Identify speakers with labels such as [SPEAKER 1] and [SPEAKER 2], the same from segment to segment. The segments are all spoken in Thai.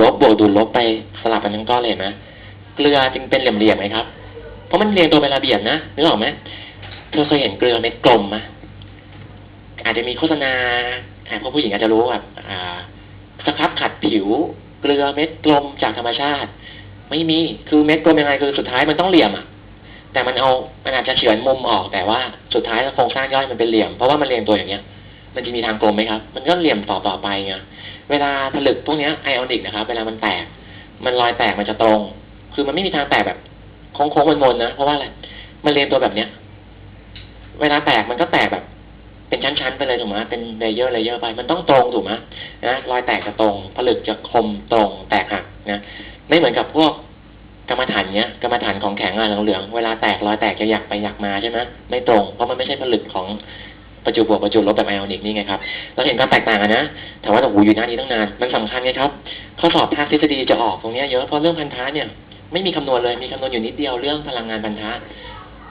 [SPEAKER 1] ลบบวกดูดลบไปสลับกันทั้งก้อนเลยนไหมเกลือจึงเป็นเหลี่ยมๆไหมครับ เพราะมันเรียงตัวเป็นระเบียบนะนึกออกไหมเธอเคยเห็นเกลือเม็ดกลมไหมอาจจะมีโฆษณาอ่าพวกผู้หญิงอาจจะรู้แบบอ่าสครับขัดผิว เกลือเม็ดกลมจากธรรมชาติ ไม่มีคือเม็ดกลมยังไงคือสุดท้ายมันต้องเหลี่ยมอะแต่มันเอามันอาจจะเฉือนมุมออกแต่ว่าสุดท้ายโครงสร้างย่อยมันเป็นเหลี่ยมเพราะว่ามันเรียงตัวอย่างเงี้ย มันจะมีทางกลมไหมครับ มันก็เหลี่ยมต่อต่อไปไง เวลาผลึกพวกเนี้ยไอออนิกนะครับ เวลามันแตก มันรอยแตกมันจะตรง คือมันไม่มีทางแตกแบบโค้งๆมนๆนะ เพราะว่าอะไร มันเรียงตัวแบบเนี้ย เวลาแตกมันก็แตกแบบ เป็นชั้นๆไปเลยถูกไหมเป็นเลเยอร์เลเยอร์ไป มันต้องตรงถูกไหมนะ รอยแตกจะตรง ผลึกจะคมตรง แตกหักนะ ไม่เหมือนกับพวกกรรมฐานเนี้ยกรรมฐานของแข็งอะไรเหลืองๆเวลาแตกรอยแตกจะอยากไปอยากมาใช่ไหมไม่ตรง เพราะมันไม่ใช่ผลึกของ ประจุบวกประจุลบแบบไอออนิกนี่ไงครับเราเห็นความแตกต่างนะแต่ว่าโอ้โหอยู่หน้านี้ตั้งนานมันสำคัญไงครับข้อสอบภาคทฤษฎีจะออกตรงนี้เยอะเพราะเรื่องพันธะเนี่ยไม่มีคำนวณเลยมีคำนวณอยู่นิดเดียวเรื่องพลังงานพันธะ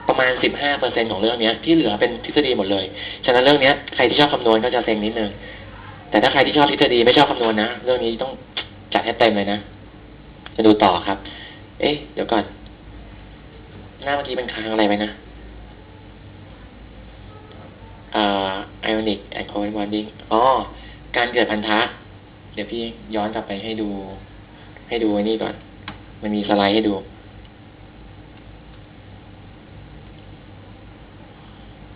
[SPEAKER 1] ประมาณสิบห้าเปอร์เซ็นของเรื่องเนี้ยที่เหลือเป็นทฤษฎีหมดเลย ฉะนั้นเรื่องเนี้ยใครที่ชอบคำนวณก็จะเซ็งนิดนึง แต่ถ้าใครที่ชอบทฤษฎีไม่ชอบคำนวณนะ เรื่องนี้ต้องจัดให้เต็มเลยนะ จะดูต่อครับ เอ๊ะ เดี๋ยวก่อน หน้าเมื่อกี้เป็นค้างอะไรไว้นะ ไอออนิกแอโคเวนบอนดิ้งอ๋อ การเกิดพันธะ เดี๋ยวพี่ย้อนกลับไปให้ดู ให้ดูไอ้นี่ก่อน มันมีสไลด์ให้ดู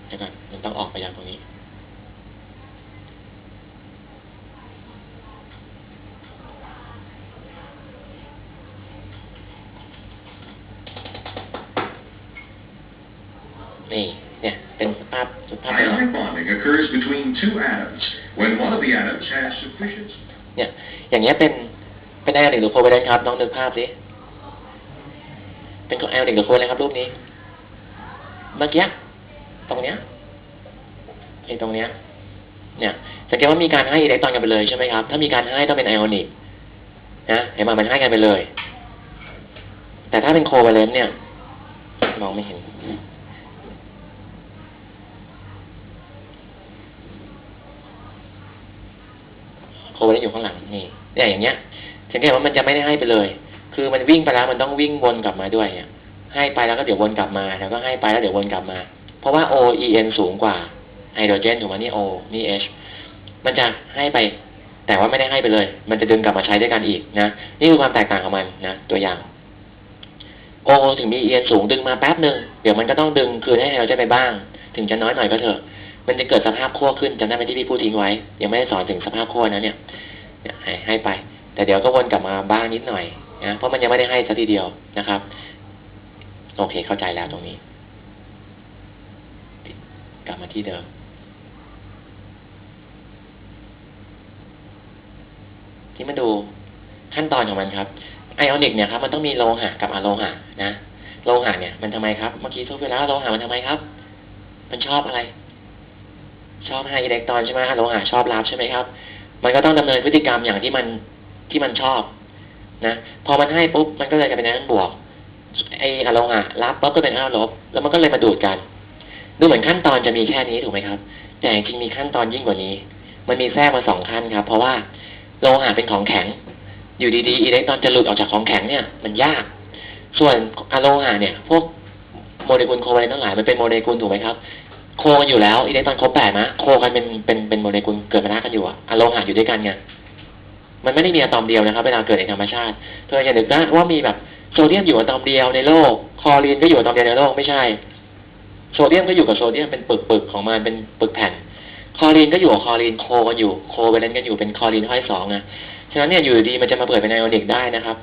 [SPEAKER 1] เดี๋ยวก่อน มันต้องออกไปจากตรงนี้ เนี่ยเป็นสภาพสภาพเป็น
[SPEAKER 2] Ionic bonding occurs between two atoms when one of the atoms has sufficient
[SPEAKER 1] เนี่ยอย่างเงี้ยเป็นเป็นไอออนิกหรือโคเวเลนต์ครับลองนึกภาพสิเป็นไอออนิกหรือโคเวเลนต์ครับรูปนี้เมื่อกี้ตรงเนี้ยไอ้ตรงเนี้ยเนี่ยสังเกตว่ามีการให้อิเล็กตรอนกันไปเลยใช่ไหมครับถ้ามีการให้ต้องเป็นไอออนิกนะเห็นไหมมันให้กันไปเลย แต่ถ้าเป็นโคเวเลนต์เนี่ยมองไม่เห็น โคเวเลนต์อยู่ข้างหลังนี่เนี่ยอย่างเงี้ยสังเกตว่ามันจะไม่ได้ให้ไปเลย คือมันวิ่งไปแล้วมันต้องวิ่งวนกลับมาด้วยเนี่ยให้ไปแล้วก็เดี๋ยววนกลับมา แล้วก็ให้ไปแล้วเดี๋ยววนกลับมา เพราะว่า O E N สูงกว่าไฮโดรเจนถูกไหมนี่ O นี่ H มันจะให้ไป แต่ว่าไม่ได้ให้ไปเลย มันจะดึงกลับมาใช้ด้วยกันอีกนะ นี่คือความแตกต่างของมันนะตัวอย่าง O ถึงมี E N สูงดึงมาแป๊บหนึ่งเดี๋ยวมันก็ต้องดึงคืนให้ไฮโดรเจนไปบ้าง ถึงจะน้อยหน่อยก็เถอะ มันจะเกิดสภาพขั้วขึ้นจำได้ไหมที่พี่พูดทิ้งไว้ ยังไม่ได้สอนถึงสภาพขั้วนะเนี่ยให้ให้ไป แต่เดี๋ยวก็วนกลับมาบ้างนิดหน่อยนะเพราะมันยังไม่ได้ให้สัทีเดียวนะครับ โอเคเข้าใจแล้วตรงนี้ กลับมาที่เดิมที่มาดูขั้นตอนของมันครับไอออนิกเนี่ยครับมันต้องมีโลหะกับอะโลหะนะโลหะเนี่ยมันทำไมครับเมื่อกี้ทุกเวลาโลหะมันทำไมครับ มันชอบอะไร ชอบให้อิเล็กตรอนใช่ไหมอะโลหะชอบรับใช่ไหมครับ มันก็ต้องดำเนินพฤติกรรมอย่างที่มันที่มันชอบนะพอมันให้ปุ๊บมันก็เลยกลายเป็นด้นบวกไออะโลหะรับปุ๊บก็เป็นด้นลบ แล้วมันก็เลยมาดูดกัน ดูเหมือนขั้นตอนจะมีแค่นี้ถูกไหมครับ แต่จริงมีขั้นตอนยิ่งกว่านี้ มันมีแทรกมาสองขั้นครับ เพราะว่าโลหะเป็นของแข็ง อยู่ดีๆอิเล็กตรอนจะหลุดออกจากของแข็งเนี่ย มันยาก ส่วนอะโลหะเนี่ย พวกโมเลกุลโคเวลนต์ทั้งหลายมันเป็นโมเลกุลถูกไหมครับ โคกันอยู่แล้วอิเล็กตรอนครบแปดนะโคกันเป็นเป็นเป็นโมเลกุลเกิดปะทะกันอยู่อะอะโลหะอยู่ด้วยกันไงมันไม่ได้มีอะตอมเดียวนะครับเวลาเกิดในธรรมชาติเธออย่านึกนะว่ามีแบบโซเดียมอยู่อะตอมเดียวในโลกคลอรีนก็อยู่อะตอมเดียวในโลกไม่ใช่ โซเดียมก็อยู่กับโซเดียมเป็นปึกปึกของมันเป็นปึกแผ่นคลอรีนก็อยู่กับคลอรีนโคกันอยู่โคไปเล่นกันอยู่เป็นคลอรีนห้อยสองนะฉะนั้นเนี่ยอยู่ดีมันจะมาเปิดเป็นไอออนิกได้นะครับ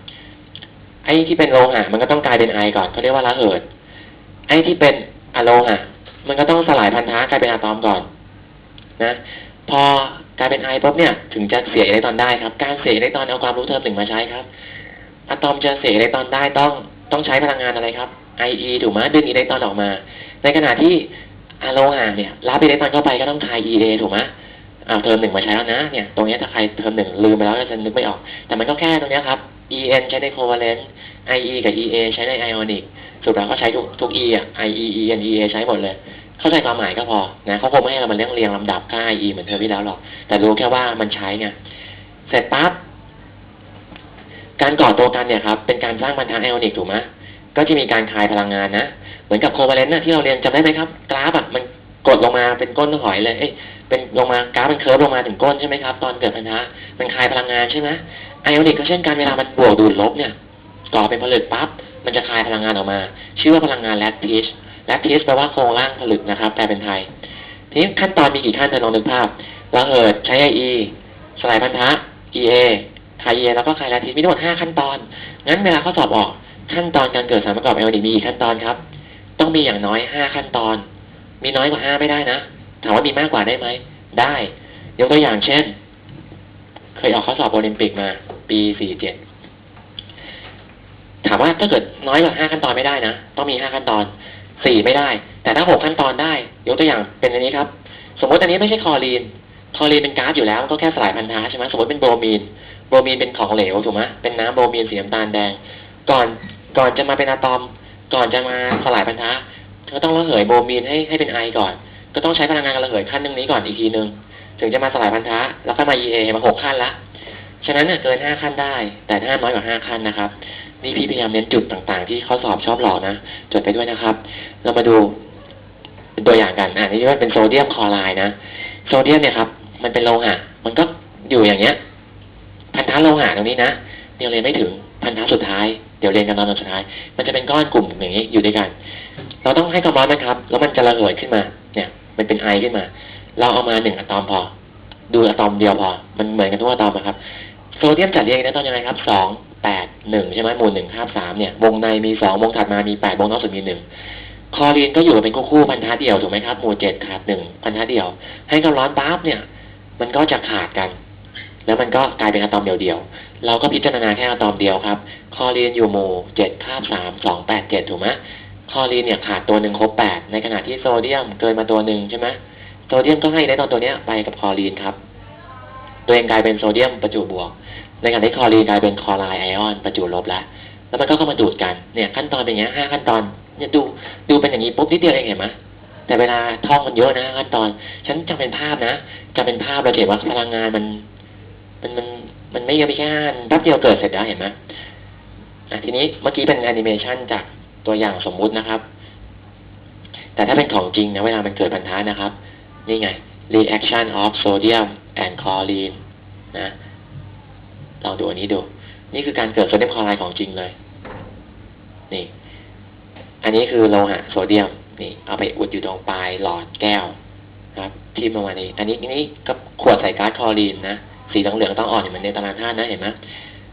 [SPEAKER 1] ไอ้ที่เป็นโลหะมันก็ต้องกลายเป็นไอก่อนเขาเรียกว่าระเหิด ไอ้ที่เป็นอะโลหะ มันก็ต้องสลายพันธะกลายเป็นอะตอมก่อน นะ พอกลายเป็นไอปุ๊บเนี่ยถึงจะเสียอิเล็กตรอนได้ครับ การเสียอิเล็กตรอนเอาความรู้เทอมหนึ่งมาใช้ครับอะตอมจะเสียอิเล็กตรอนได้ต้องต้องใช้พลังงานอะไรครับ IE ถูกไหมดึงอิเล็กตรอนออกมา ในขณะที่อะโลหะเนี่ยรับอิเล็กตรอนเข้าไปก็ต้องคาย EA ถูกไหมเอาเทอมหนึ่งมาใช้แล้วนะเนี่ย ตรงนี้ถ้าใครเทอมหนึ่งลืมไปแล้วก็จะนึกไม่ออก แต่มันก็แค่ตรงนี้ครับ EN ใช้ใน covalent IE กับ EA ใช้ใน ionic สุดแล้วก็ใช้ทุกทุก E อะ IE EN EA ใช้หมดเลย เข้าใจความหมายก็พอนะเขาคงไม่ให้เรามาเรียงเรียงลำดับค่า IE เหมือนเทอมที่แล้วหรอก แต่รู้แค่ว่ามันใช้ไงเสร็จปั๊บการก่อตัวกันเนี่ยครับเป็นการสร้างพันธะไอออนิกถูกไหมก็จะมีการคายพลังงานนะ เหมือนกับโคเวเลนต์นะที่เราเรียนจำได้ไหมครับ กราฟอะมันกดลงมาเป็นก้นหอยเลยเอ้ยเป็นลงมากราฟเป็นเคิร์ฟลงมาถึงก้นใช่ไหมครับ ตอนเกิดพันธะมันคายพลังงานใช่ไหม ไอออนิกก็เช่นกันเวลามันบวกดูดลบเนี่ยก่อเป็นผลึกปั๊บมันจะคายพลังงานออกมา ชื่อว่าพลังงานแลคทิสแลคทิสแปลว่าโครงร่างผลึกนะครับแปลเป็นไทย ทีนี้ขั้นตอนมีกี่ขั้นเธอลองนึกภาพระเหิดใช้ IE สลายพันธะ EA คาย EA แล้วก็คายแลคทิสมีทั้งหมด5ขั้นตอน งั้นเวลาข้อสอบออกขั้นตอนการเกิดสารประกอบไอโอดีมีกี่ขั้นตอนครับ ต้องมีอย่างน้อย5ขั้นตอน มีน้อยกว่า5ไม่ได้นะ ถามว่ามีมากกว่าได้ไหมได้ยกตัวอย่างเช่น เคยออกข้อสอบโอลิมปิกมา ปี47ถามว่าถ้าเกิดน้อยกว่า5ขั้นตอนไม่ได้นะ ต้องมี5ขั้นตอน4ไม่ได้ แต่ถ้า6ขั้นตอนได้ ยกตัวอย่างเป็นอันนี้ครับ สมมติอันนี้ไม่ใช่คอรีน คอรีนเป็นก๊าซอยู่แล้วก็แค่สลายพันธะใช่ไหมสมมติเป็นโบรมีน โบรมีนเป็นของเหลวถูกไหมเป็นน้ำโบรมีนสีน้ำตาลแดง ก่อนก่อนจะมาเป็นอะตอม ก่อนจะมาสลายพันธะก็ต้องระเหยโบรมีนให้ให้เป็นไอก่อน ก็ต้องใช้พลังงานการระเหยขั้นหนึ่งนี้ก่อนอีกทีหนึ่ง ถึงจะมาสลายพันธะ แล้วก็มา EA มาหกขั้นละฉะนั้นเนี่ยเกินห้าขั้นได้ แต่ถ้าน้อยกว่าห้าขั้นนะครับ นี่พี่พยายามเน้นจุดต่างๆ ที่ข้อสอบชอบหลอกนะ จดไปด้วยนะครับ เรามาดูตัวอย่างกันอ่านี่ว่าเป็นโซเดียมคลอไรด์นะ โซเดียมเนี่ยครับ มันเป็นโลหะ มันก็อยู่อย่างเงี้ย พันธะโลหะตรงนี้นะเดี๋ยวเรียนไม่ถึงพันธะสุดท้าย เดี๋ยวเรียนกันตอนสุดท้าย มันจะเป็นก้อนกลุ่มอย่างนี้อยู่ด้วยกัน เราต้องให้ความร้อนมันครับ แล้วมันจะระเหยขึ้นมา เนี่ย มันเป็นไอขึ้นมา เราเอามาหนึ่งอะตอมพอ ดูอะตอมเดียวพอ มันเหมือนกันทุกอะตอมนะครับ โซเดียมจัดเรียงในตอนยังไงครับสองแปดหนึ่งใช่ไหมหมู่หนึ่งคาบสามเนี่ย วงในมีสองวงถัดมามีแปดวงนอกสุดมีหนึ่งคอรีนก็อยู่เป็นคู่ๆพันธะเดียวถูกไหมครับหมู่เจ็ดขาดหนึ่งพันธะเดียว ให้ความร้อนปั๊บเนี่ย มันก็จะขาดกัน แล้วมันก็กลายเป็นอะตอมเดียวๆเราก็พิจารณาแค่อะตอมเดียวครับ คอรีนอยู่หมู่เจ็ดคาบสามสองแปดเจ็ดถูกไหมคอรีนเนี่ยขาดตัวหนึ่งครบแปดในขณะที่โซเดียมเกินมาตัวหนึ่งใช่ไหม โซเดียมก็ให้ได้ตอนตัวเนี้ยไปกับคลอรีนครับ ตัวเองกลายเป็นโซเดียมประจุบวก ในขณะที่คลอรีนกลายเป็นคลอไรไอออนประจุลบแล้ว แล้วมันก็เข้ามาดูดกัน เนี่ยขั้นตอนเป็นอย่างนี้ห้าขั้นตอน เนี่ยดูดูเป็นอย่างนี้ปุ๊บนิดเดียวเองเห็นไหมแต่เวลาท่องมันเยอะนะขั้นตอน ฉันจำเป็นภาพนะจำเป็นภาพเราจะเห็นว่าพลังงานมัน มันมันมันไม่เยอะไปแค่ห้าแป๊บเดียวเกิดเสร็จแล้วเห็นไหมอะทีนี้เมื่อกี้เป็นแอนิเมชันจากตัวอย่างสมมุตินะครับ แต่ถ้าเป็นของจริงนะเวลามันเกิดพันธะนะครับ นี่ไง reaction of sodium and chlorine นะ ลองดูอันนี้ดู นี่คือการเกิดโซเดียมคลอไรด์ของจริงเลย นี่ อันนี้คือโลหะโซเดียม นี่ เอาไปอุดอยู่ตรงปลายหลอดแก้วครับทิมลงมานี่อันนี้นี่ก็ขวดใส่ก๊าซคลอรีนนะ สีเหลืองๆต้องอ่อนเหมือนในตารางธาตุนะเห็นไหม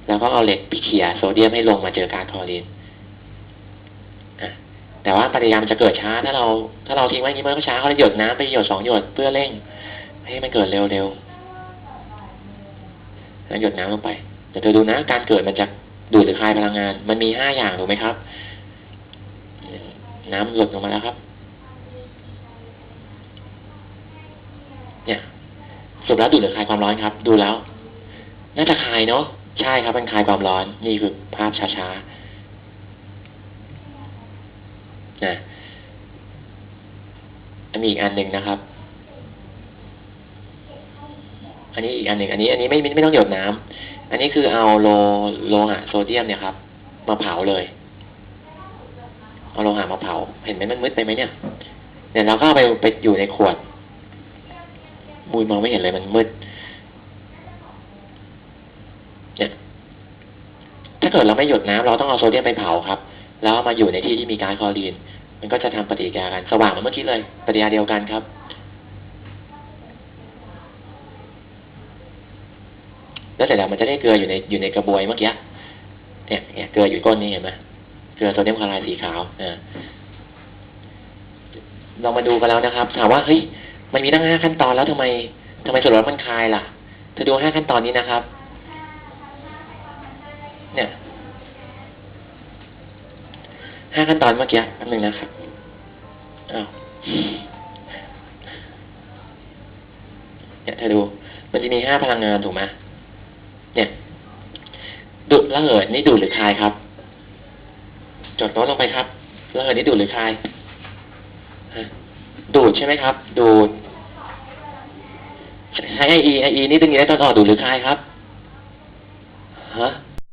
[SPEAKER 1] แล้วก็เอาเหล็กไปเขี่ยโซเดียมให้ลงมาเจอก๊าซคลอรีน แต่ว่าปฏิกิริยามันจะเกิดช้าถ้าเรา ถ้าเราทิ้งไว้อย่างนี้มันก็ช้าเขาจะหยดน้ำไปหยดสองหยดเพื่อเร่ง ให้มันเกิดเร็วๆแล้วหยดน้ำลงไปเดี๋ยวเธอดูนะการเกิดมันจะดูดหรือคายพลังงาน มันมีห้าอย่างถูกไหมครับ น้ำหยดลงมาแล้วครับ เนี่ยสรุปแล้วดูดหรือคายความร้อนครับ ดูแล้ว น่าจะคายเนาะใช่ครับมันคายความร้อน นี่คือภาพช้าๆ นะอันนี้อีกอันหนึ่งนะครับ อันนี้อีกอันหนึ่งอันนี้ อันนี้ไม่ไม่ต้องหยดน้ำอันนี้คือเอาโลโลหะโซเดียมเนี่ยครับ มาเผาเลยเอาโลหะมาเผา เห็นไหมมันมืดไปไหมเนี่ยเนี่ยเราก็เอาไปไปอยู่ในขวดมุยมองไม่เห็นเลยมันมืดเนี่ยถ้าเกิดเราไม่หยดน้ำเราต้องเอาโซเดียมไปเผาครับ แล้วมาอยู่ในที่ที่มีก๊าซคลอรีน มันก็จะทำปฏิกิริยากันสว่างเหมือนเมื่อกี้เลย ปฏิกิริยาเดียวกันครับ แล้วเสร็จแล้วมันจะได้เกลืออยู่ในอยู่ในกระบวยเมื่อกี้เนี่ยเนี่ยเกลืออยู่ก้นนี่เห็นไหมเกลือโซเดียมคลอไรด์สีขาวอ่าเรามาดูกันแล้วนะครับ ถามว่าเฮ้ยมันมีตั้งห้าขั้นตอนแล้วทำไมทำไมส่วนลดมันคลายล่ะเธอดูห้าขั้นตอนนี้นะครับ เนี่ย ห้าขั้นตอนเมื่อกี้แป๊บนึงนะครับอ้าวเนี่ยเธอดู มันจะมีห้าพลังงานถูกไหมเนี่ยดูดระเหิดนี่ดูดหรือคายครับ จดโน้ตลงไปครับระเหิดนี่ดูดหรือคายฮะดูดใช่ไหมครับ ดูดใช้ไออีไออีนี่ดึงอยู่ได้ตอนออกดูดหรือคายครับฮะ